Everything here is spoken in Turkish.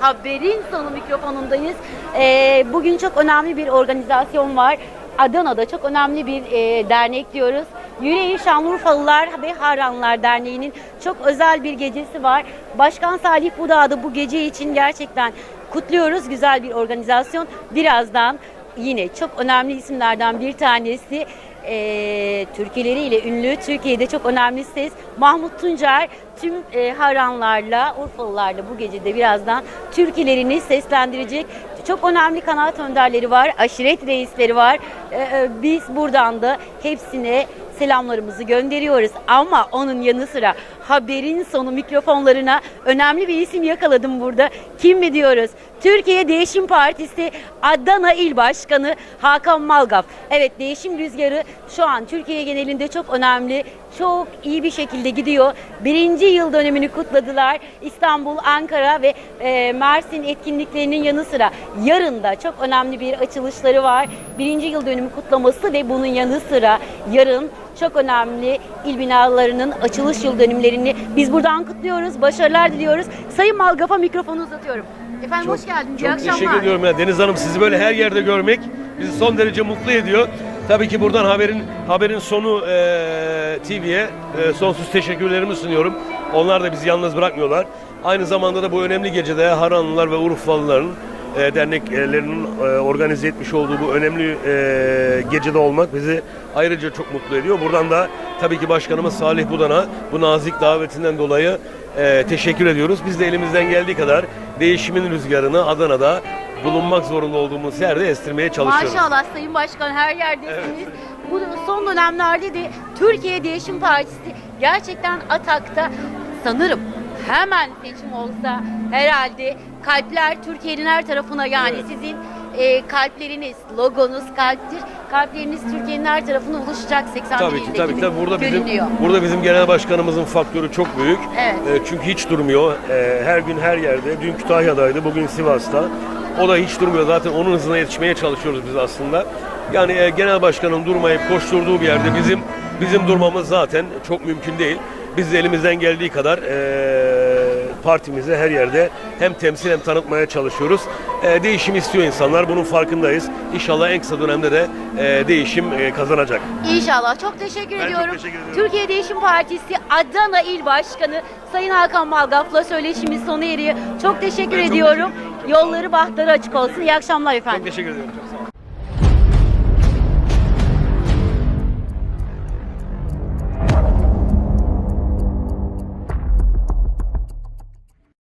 Haberin sonu mikrofonundayız. Ee, bugün çok önemli bir organizasyon var. Adana'da çok önemli bir e, dernek diyoruz. Yüreği Şanlıurfalılar ve Harranlar Derneği'nin çok özel bir gecesi var. Başkan Salih Budağ'da bu gece için gerçekten kutluyoruz. Güzel bir organizasyon. Birazdan yine çok önemli isimlerden bir tanesi e, türküleriyle ünlü, Türkiye'de çok önemli ses Mahmut Tuncer tüm e, Haranlarla, Urfalılarla bu gecede birazdan türkülerini seslendirecek. Çok önemli kanaat önderleri var, aşiret reisleri var. E, e, biz buradan da hepsine selamlarımızı gönderiyoruz. Ama onun yanı sıra haberin sonu mikrofonlarına önemli bir isim yakaladım burada. Kim mi diyoruz? Türkiye Değişim Partisi Adana İl Başkanı Hakan Malgaf. Evet değişim rüzgarı şu an Türkiye genelinde çok önemli. Çok iyi bir şekilde gidiyor. Birinci yıl dönemini kutladılar. İstanbul, Ankara ve e, Mersin etkinliklerinin yanı sıra yarın da çok önemli bir açılışları var. Birinci yıl dönümü kutlaması ve bunun yanı sıra yarın çok önemli il binalarının açılış yıl dönümlerini biz buradan kutluyoruz. Başarılar diliyoruz. Sayın Malgaf'a mikrofonu uzatıyorum. Efendim hoş geldiniz. İyi Çok akşamlar. teşekkür ediyorum ya Deniz Hanım sizi böyle her yerde görmek bizi son derece mutlu ediyor. Tabii ki buradan haberin haberin sonu eee, TV'ye eee, sonsuz teşekkürlerimi sunuyorum. Onlar da bizi yalnız bırakmıyorlar. Aynı zamanda da bu önemli gecede Haranlılar ve Urfalıların eee, derneklerinin eee, organize etmiş olduğu bu önemli eee, gecede olmak bizi ayrıca çok mutlu ediyor. Buradan da tabii ki başkanımız Salih Budan'a bu nazik davetinden dolayı eee, teşekkür ediyoruz. Biz de elimizden geldiği kadar değişimin rüzgarını Adana'da bulunmak zorunda olduğumuz yerde estirmeye çalışıyoruz. Maşallah Sayın Başkan her yerdesiniz. Bu son dönemlerde de Türkiye Değişim Partisi gerçekten atakta sanırım hemen seçim olsa herhalde kalpler Türkiye'nin her tarafına yani Evet. sizin e, kalpleriniz, logonuz kalptir. Kalpleriniz Türkiye'nin her tarafına ulaşacak 81 Tabii ki tabii tabii burada bizim burada bizim genel başkanımızın faktörü çok büyük. Evet. E, çünkü hiç durmuyor. E, her gün her yerde. Dün Kütahya'daydı, bugün Sivas'ta. O da hiç durmuyor. Zaten onun hızına yetişmeye çalışıyoruz biz aslında. Yani e, genel başkanın durmayıp koşturduğu bir yerde bizim bizim durmamız zaten çok mümkün değil. Biz de elimizden geldiği kadar e, partimizi her yerde hem temsil hem tanıtmaya çalışıyoruz. E, değişim istiyor insanlar. Bunun farkındayız. İnşallah en kısa dönemde de e, değişim e, kazanacak. İnşallah. Çok teşekkür Ben çok ediyorum. teşekkür ediyorum. Türkiye Değişim Partisi Adana İl Başkanı Sayın Hakan Malgaf'la söyleşimiz sona eriyor. Çok teşekkür Ben çok ediyorum. teşekkür. Çok olun. Yolları bahtları açık olsun. İyi akşamlar efendim. Çok teşekkür ediyorum. Çok.